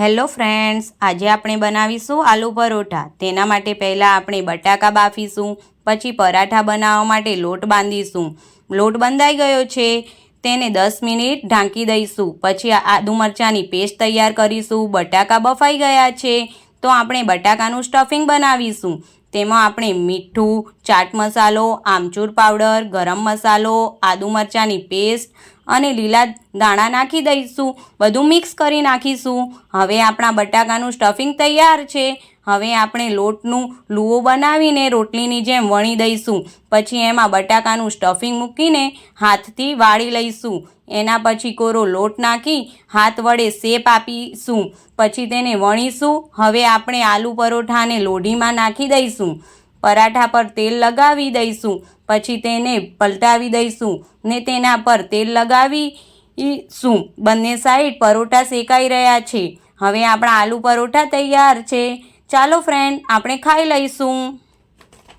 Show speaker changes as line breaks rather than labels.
Hello friends, આજે આપણે બનાવીશું આલુ પરોઠા. તેના માટે પહેલાં આપણે બટાકા બાફીશું, પછી પરાઠા બનાવવા માટે લોટ બાંધીશું. લોટ બંધાઈ ગયો છે, તેને દસ મિનિટ ઢાંકી દઈશું. પછી આદુ મરચાંની પેસ્ટ તૈયાર કરીશું. બટાકા બફાઈ ગયા છે, તો આપણે બટાકાનું સ્ટફિંગ બનાવીશું. તેમાં આપણે મીઠું, ચાટ મસાલો, આમચૂર પાવડર, ગરમ મસાલો, આદુ મરચાંની પેસ્ટ અને લીલા દાણા નાખી દઈશું. બધું મિક્સ કરી નાખીશું. હવે આપણા બટાકાનું સ્ટફિંગ તૈયાર છે. હવે આપણે લોટનું લુઓ બનાવીને રોટલીની જેમ વણી દઈશું. પછી એમાં બટાકાનું સ્ટફિંગ મૂકીને હાથથી વાળી લઈશું. એના પછી કોરો લોટ નાખી હાથ વડે શેપ આપીશું. પછી તેને વણીશું. હવે આપણે આલુ પરોઠાને લોઢીમાં નાખી દઈશું. પરાઠા પર તેલ લગાવી દઈશું. પછી તેને પલટાવી દઈશું ને તેના પર તેલ લગાવી શું બંને સાઈડ પરોઠા શેકાઈ રહ્યા છે. હવે આપણા આલુ પરોઠા તૈયાર છે. ચાલો ફ્રેન્ડ આપણે ખાઈ લઈશું.